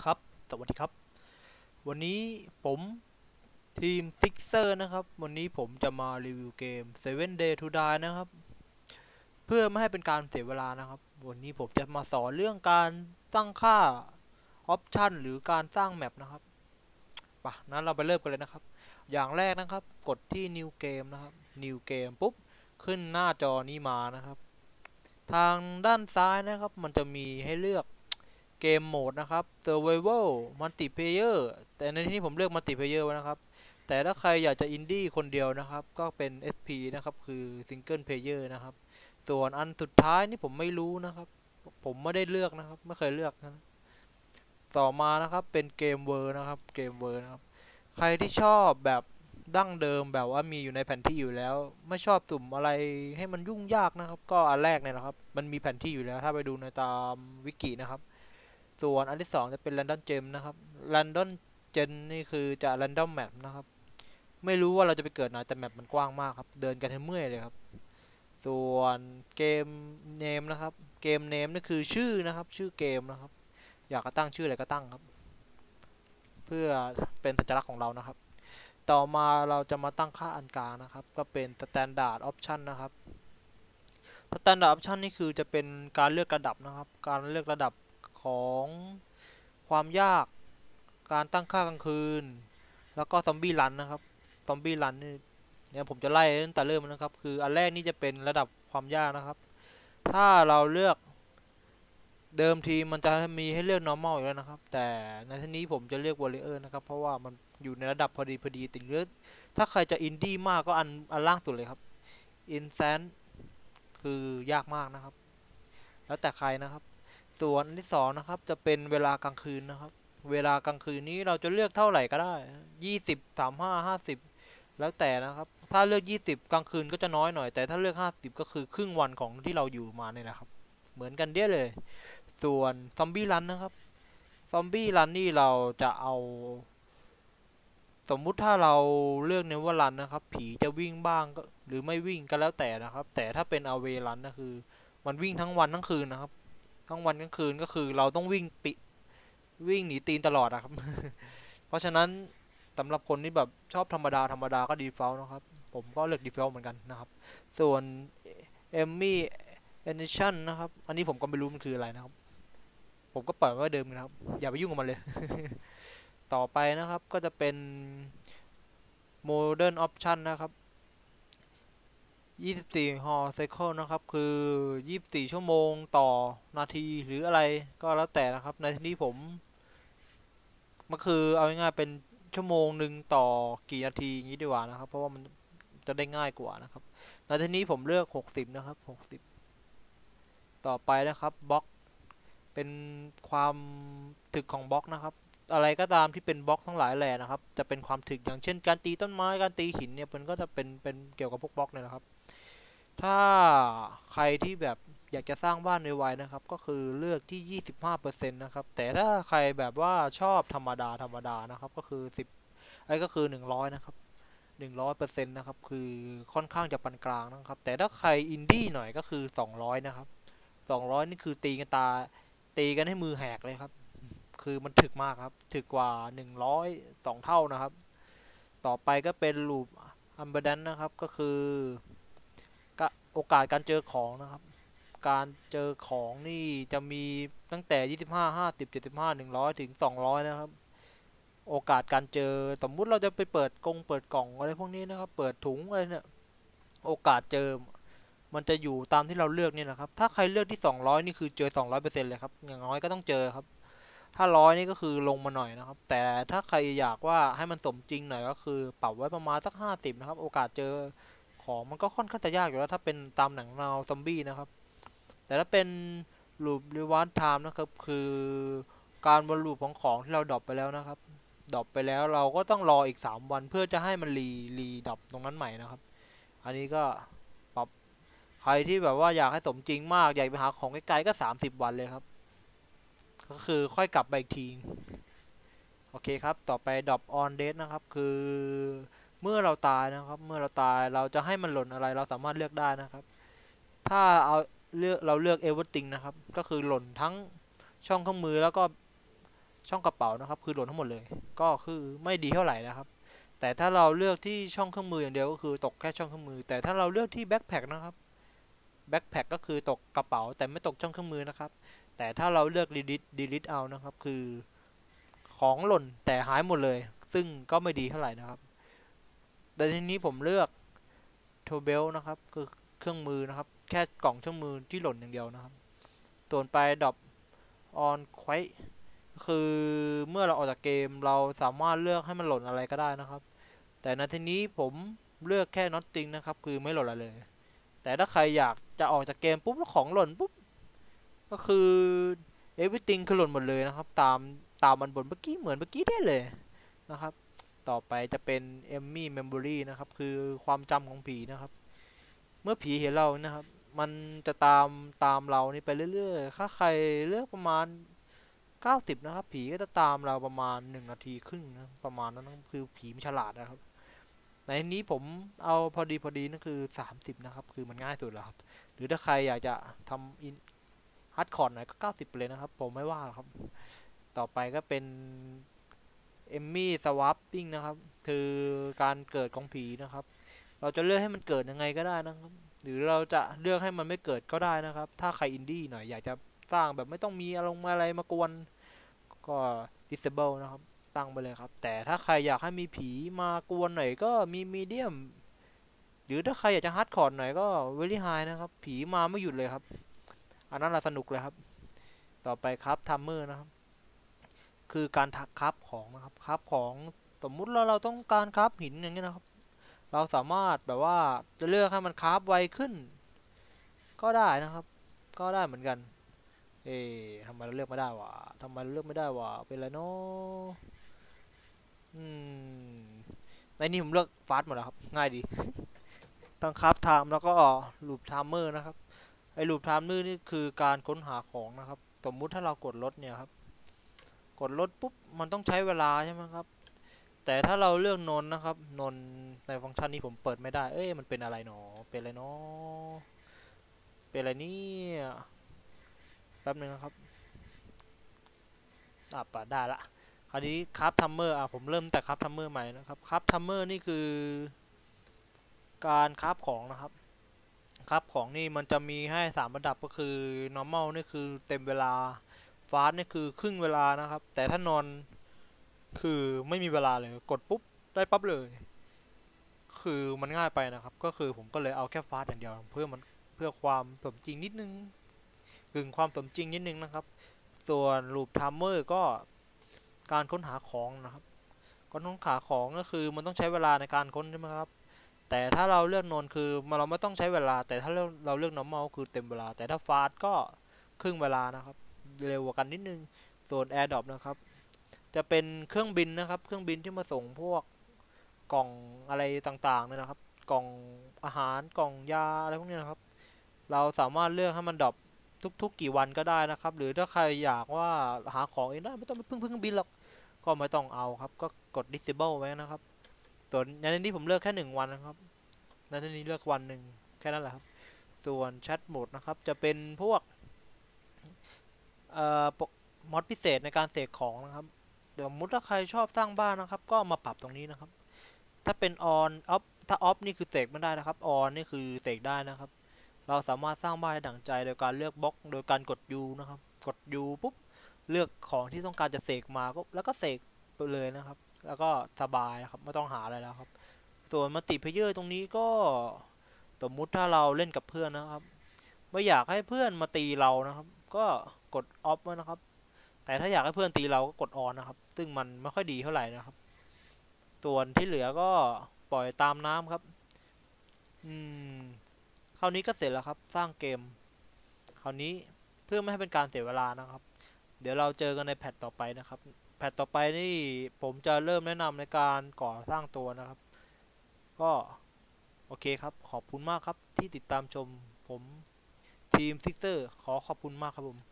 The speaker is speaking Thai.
ครับ สวัสดีครับ วันนี้ผมทีมซิกเซอร์นะครับ วันนี้ผมจะมารีวิวเกม Seven Day to Die นะครับ เพื่อไม่ให้เป็นการเสียเวลานะครับ วันนี้ผมจะมาสอนเรื่องการตั้งค่าออปชันหรือการสร้างแมปนะครับปะนั้นเราไปเริ่มกันเลยนะครับ อย่างแรกนะครับ กดที่ New Game นะครับ New Game ปุ๊บ ขึ้นหน้าจอนี้มานะครับ ทางด้านซ้ายนะครับ มันจะมีให้เลือก เกมโหมดนะครับ Survival Multiplayer แต่ในที่นี้ผมเลือก Multiplayer ไว้นะครับ แต่ถ้าใครอยากจะอินดี้คนเดียวนะครับ ก็เป็น SP นะครับ คือ Single Player นะครับ ส่วนอันสุดท้ายนี่ผมไม่รู้นะครับ ผมไม่ได้เลือกนะครับ ไม่เคยเลือกนะต่อมานะครับเป็นเกมเวอร์นะครับ เกมเวอร์นะครับ ใครที่ชอบแบบดั้งเดิมแบบว่ามีอยู่ในแผนที่อยู่แล้ว ไม่ชอบตุ่มอะไรให้มันยุ่งยากนะครับ ก็อันแรกเนี่ยนะครับ มันมีแผนที่อยู่แล้ว ถ้าไปดูในตามวิกินะครับ ส่วนอันที่สองจะเป็น Random Gem นะครับ Random Gem นี่คือจะ Random Map นะครับ ไม่รู้ว่าเราจะไปเกิดไหนแต่แมปมันกว้างมากครับ เดินกันให้เมื่อยเลยครับ ส่วนเกมเนมนะครับ เกมเนมนี่คือชื่อนะครับ ชื่อเกมนะครับ อยากจะตั้งชื่ออะไรก็ตั้งครับ เพื่อเป็นสัญลักษณ์ของเรานะครับ ต่อมาเราจะมาตั้งค่าอันกลางนะครับ ก็เป็น standard option นะครับ standard option นี่คือจะเป็นการเลือกระดับนะครับ การเลือกระดับ ของความยากการตั้งค่ากลางคืน แล้วก็ซอมบี้รันนะครับซอมบี้รันนี่เนี่ยผมจะไล่ตั้งแต่เริ่มนะครับ คืออันแรกนี่จะเป็นระดับความยากนะครับ ถ้าเราเลือกเดิมทีมันจะมีให้เลือก normal อยู่แล้วนะครับ แต่ในที่นี้ผมจะเลือก warrior นะครับ เพราะว่ามันอยู่ในระดับพอดีพอดีติงเลือถ้าใครจะอินดี้มากก็อันอันล่างสุดเลยครับ i n s a n t คือยากมากนะครับ แล้วแต่ใครนะครับ ส่วนอันที่สองนะครับ จะเป็นเวลากลางคืนนะครับ เวลากลางคืนนี้เราจะเลือกเท่าไหร่ก็ได้ยี่สิบสามห้าห้าสิบแล้วแต่นะครับ ถ้าเลือกยี่สิบกลางคืนก็จะน้อยหน่อย แต่ถ้าเลือกห้าสิบก็คือครึ่งวันของที่เราอยู่มาเนี่ยแหละครับ เหมือนกันเด้เลย ส่วนซอมบี้รันนะครับ ซอมบี้รันนี่เราจะเอา สมมุติถ้าเราเลือกเนว่ารันนะครับ ผีจะวิ่งบ้างก็หรือไม่วิ่งก็แล้วแต่นะครับ แต่ถ้าเป็นอเวรันนะคือ มันวิ่งทั้งวันทั้งคืนนะครับ ทั้งวันทั้งคืนก็คือ เราต้องวิ่งปิวิ่งหนีตีนตลอดนะครับ เพราะฉะนั้นสำหรับคนที่แบบชอบธรรมดาธรรมดาก็ดีเฟลนะครับ ผมก็เลือกดีเฟลเหมือนกันนะครับ ส่วนเอมมี่เอนชั่นนะครับ อันนี้ผมก็ไม่รู้มันคืออะไรนะครับ ผมก็ปล่อยไว้เดิมนะครับ อย่าไปยุ่งกับมันเลย ต่อไปนะครับก็จะเป็น Modern Option นะครับ 24 Hall Cycle นะครับ คือ 24 ชั่วโมงต่อนาทีหรืออะไรก็แล้วแต่นะครับ ในที่นี้ผมมันคือเอาง่ายๆเป็นชั่วโมงหนึ่งต่อกี่นาทีอย่างนี้ดีกว่านะครับ เพราะว่ามันจะได้ง่ายกว่านะครับในที่นี้ผมเลือก 60 นะครับ 60 ต่อไปนะครับบล็อกเป็นความถึกของบล็อกนะครับ อะไรก็ตามที่เป็นบล็อกทั้งหลายแหล่นะครับ จะเป็นความถึกอย่างเช่น การตีต้นไม้การตีหินเนี่ยมันก็จะเป็นเป็นเกี่ยวกับพวกบล็อกเนี่ยนะครับ ถ้าใครที่แบบอยากจะสร้างบ้านไวๆนะครับ ก็คือเลือกที่ 25%นะครับ แต่ถ้าใครแบบว่าชอบธรรมดาธรรมดานะครับ ก็คือ 10ไอ้ก็คือ 100 นะครับ 100%นะครับ คือค่อนข้างจะปานกลางนะครับ แต่ถ้าใครอินดี้หน่อยก็คือ 200 นะครับ 200 นี่คือตีกันตาตีกันให้มือแหกเลยครับ คือมันถึกมากครับ ถึกกว่า 100 2 เท่านะครับ ต่อไปก็เป็นลูปอัมเบอร์ดนนะครับก็คือโอกาสการเจอของนะครับ การเจอของนี่จะมีตั้งแต่ 25 50 75 100 ถึง 200 นะครับ โอกาสการเจอสมมุติเราจะไปเปิดกงเปิดกล่องอะไรพวกนี้นะครับ เปิดถุงอะไรเนี่ยโอกาสเจอมันจะอยู่ตามที่เราเลือกนี่นะครับ ถ้าใครเลือกที่ 200 นี่คือเจอ 200%เลยครับ อย่างน้อยก็ต้องเจอครับ ถ้าร้อยนี่ก็คือลงมาหน่อยนะครับ แต่ถ้าใครอยากว่าให้มันสมจริงหน่อยก็คือปรับไว้ประมาณสัก50นะครับ โอกาสเจอของมันก็ค่อนข้างจะยากอยู่แล้วถ้าเป็นตามหนังแนวซอมบี้นะครับ แต่ถ้าเป็นลูปรีวาร์ดไทม์นะครับ คือการวนลูปของของที่เราดรอปไปแล้วนะครับดรอปไปแล้วเราก็ต้องรออีก 3 วันเพื่อจะให้มันรีรีดรอปตรงนั้นใหม่นะครับ อันนี้ก็ปรับใครที่แบบว่าอยากให้สมจริงมาก อยากไปหาของไกลๆก็ 30 วันเลยครับ ก็คือค่อยกลับไปอีกที โอเคครับ ต่อไปดรอปออนเดทนะครับ คือเมื่อเราตายนะครับ เมื่อเราตายเราจะให้มันหล่นอะไรเราสามารถเลือกได้นะครับ ถ้าเอาเลือกเราเลือก everything นะครับ ก็คือหล่นทั้งช่องเครื่องมือแล้วก็ช่องกระเป๋านะครับ คือหล่นทั้งหมดเลย ก็คือไม่ดีเท่าไหร่นะครับ แต่ถ้าเราเลือกที่ช่องเครื่องมืออย่างเดียวก็คือตกแค่ช่องเครื่องมือ แต่ถ้าเราเลือกที่แบ็คแพคนะครับแบ็คแพคก็คือตกกระเป๋าแต่ไม่ตกช่องเครื่องมือนะครับ แต่ถ้าเราเลือก delete delete เอานะครับ คือของหล่นแต่หายหมดเลย ซึ่งก็ไม่ดีเท่าไหร่นะครับ แต่ทีนี้ผมเลือก t o b e l นะครับ คือเครื่องมือนะครับ แค่กล่องเครื่องมือที่หล่นอย่างเดียวนะครับส่วนไปด o p on quite คือเมื่อเราออกจากเกมเราสามารถเลือกให้มันหล่นอะไรก็ได้นะครับ แต่ในทีนี้ผมเลือกแค่ nothing นะครับ คือไม่หล่นอะไรเลย แต่ถ้าใครอยากจะออกจากเกมปุ๊บแล้วของหล่นปุ๊บ ก็คือ everything คือหล่นหมดเลยนะครับ ตามตามมันบนเมื่อกี้เหมือนเมื่อกี้ได้เลยนะครับ ต่อไปจะเป็น Emmy Memory นะครับ คือความจำของผีนะครับ เมื่อผีเห็นเรานะครับ มันจะตามตามเรานี่ไปเรื่อยๆถ้าใครเลือกประมาณ 90 นะครับ ผีก็จะตามเราประมาณ 1 นาทีครึ่งนะประมาณนั้นคือผีมันฉลาดนะครับในนี้ผมเอาพอดีพอดีนั่นคือ 30 นะครับ คือมันง่ายสุดแล้วครับ หรือถ้าใครอยากจะทำ อินฮัดคอร์ดหน่อยก็90ไปเลยนะครับ ผมไม่ว่าครับ ต่อไปก็เป็นเอมมี่สวัปปิ้งนะครับ คือการเกิดของผีนะครับ เราจะเลือกให้มันเกิดยังไงก็ได้นะครับ หรือเราจะเลือกให้มันไม่เกิดก็ได้นะครับ ถ้าใครอินดี้หน่อยอยากจะสร้างแบบไม่ต้องมีอารมณ์อะไรมากวนก็ disable นะครับ ตั้งไปเลยครับ แต่ถ้าใครอยากให้มีผีมากวนหน่อยก็มี medium หรือถ้าใครอยากจะฮาร์ดคอร์ดหน่อยก็ very high นะครับ ผีมาไม่หยุดเลยครับ อันนั้นเราสนุกเลยครับ ต่อไปครับทัมเมอร์นะครับ คือการทักครับของนะครับครับของสมมุติเราเราต้องการครับหินอย่างนี้ยนะครับ เราสามารถแบบว่าจะเลือกให้มันคราฟไวขึ้น ก็ได้นะครับ ก็ได้เหมือนกัน เอ๊ทำไมเราเลือกไม่ได้วะทำไมเราเลือกไม่ได้วะเป็นไรเนาะอืมในนี้ผมเลือกฟาสหมดแล้วครับ ง่ายดีตั้งครับไทม์แล้วก็ลูปไทม์เมอร์นะครับ ไอ้ลูปไทม์เมอนี่คือการค้นหาของนะครับ สมมุติถ้าเรากดรถเนี่ยครับ กดรถปุ๊บมันต้องใช้เวลาใช่ไหมครับ แต่ถ้าเราเลือกนนนะครับ นนในฟังก์ชันนี้ผมเปิดไม่ได้ เอ้ยมันเป็นอะไรหนอ เป็นอะไรเนาะเป็นอะไรนี่แป๊บนึงนะครับอะปะได้ละคราวนี้ครับทัมเมอร์อะผมเริ่มแต่ครับทัมเมอร์ใหม่นะครับครับทัมเมอร์นี่คือ การคราฟของนะครับ ครับของนี่มันจะมีให้สามระดับก็คือ normal นี่คือเต็มเวลา fast นี่คือครึ่งเวลานะครับ แต่ถ้านอนคือไม่มีเวลาเลยกดปุ๊บได้ปั๊บเลย คือมันง่ายไปนะครับ ก็คือผมก็เลยเอาแค่ฟาสอย่างเดียวเพื่อมันเพื่อความสมจริงนิดนึงกึ่งความสมจริงนิดนึงนะครับ ส่วนลูปทัมเมอร์ก็การค้นหาของนะครับการค้นหาของก็คือมันต้องใช้เวลาในการค้นใช่ไหมครับ แต่ถ้าเราเลือกนอนคือเราไม่ต้องใช้เวลา แต่ถ้าเราเลือก normal คือเต็มเวลา แต่ถ้าฟาสก็ครึ่งเวลานะครับ เร็วกว่ากันนิดนึง ส่วน AirDrop นะครับ จะเป็นเครื่องบินนะครับ เครื่องบินที่มาส่งพวกกล่องอะไรต่างๆเนี่ยนะครับ กล่องอาหารกล่องยาอะไรพวกนี้นะครับ เราสามารถเลือกให้มันดรอปทุก ๆ กี่วันก็ได้นะครับ หรือถ้าใครอยากว่าหาของเองได้ไม่ต้องไปพึ่งพึ่งบินหรอกก็ไม่ต้องเอาครับ ก็กด disable ไว้นะครับ ส่วนในนี้ผมเลือกแค่หนึ่งวันนะครับในที่นี้เลือกวันหนึ่งแค่นั้นแหละครับ ส่วนแชทโหมดนะครับ จะเป็นพวกเอ่อมอดพิเศษในการเสกของนะครับ เดี๋ยวมุดถ้าใครชอบสร้างบ้านนะครับ ก็มาปรับตรงนี้นะครับ ถ้าเป็น on off ถ้า off นี่คือเสกไม่ได้นะครับ on นี่คือเสกได้นะครับ เราสามารถสร้างบ้านได้ดั่งใจโดยการเลือกบล็อก โดยการกด U นะครับ กด U ปุ๊บเลือกของที่ต้องการจะเสกมาก็แล้วก็เสกไปเลยนะครับ แล้วก็สบายครับไม่ต้องหาอะไรแล้วครับ ส่วนมัลติเพเยอร์ตรงนี้ก็สมมุติถ้าเราเล่นกับเพื่อนนะครับ ไม่อยากให้เพื่อนมาตีเรานะครับ ก็กด off ไว้นะครับ แต่ถ้าอยากให้เพื่อนตีเราก็กด on นนะครับ ซึ่งมันไม่ค่อยดีเท่าไหร่นะครับ ส่วนที่เหลือก็ปล่อยตามน้ำครับ อืมคราวนี้ก็เสร็จแล้วครับ สร้างเกม คราวนี้เพื่อไม่ให้เป็นการเสียเวลานะครับ เดี๋ยวเราเจอกันในแพทต่อไปนะครับ พทต่อไปนี่ผมจะเริ่มแนะนำในการก่อสร้างตัวนะครับ ก็โอเคครับขอบคุณมากครับที่ติดตามชมผมทีมซิกเซอร์ขอขอบคุณมากครับผม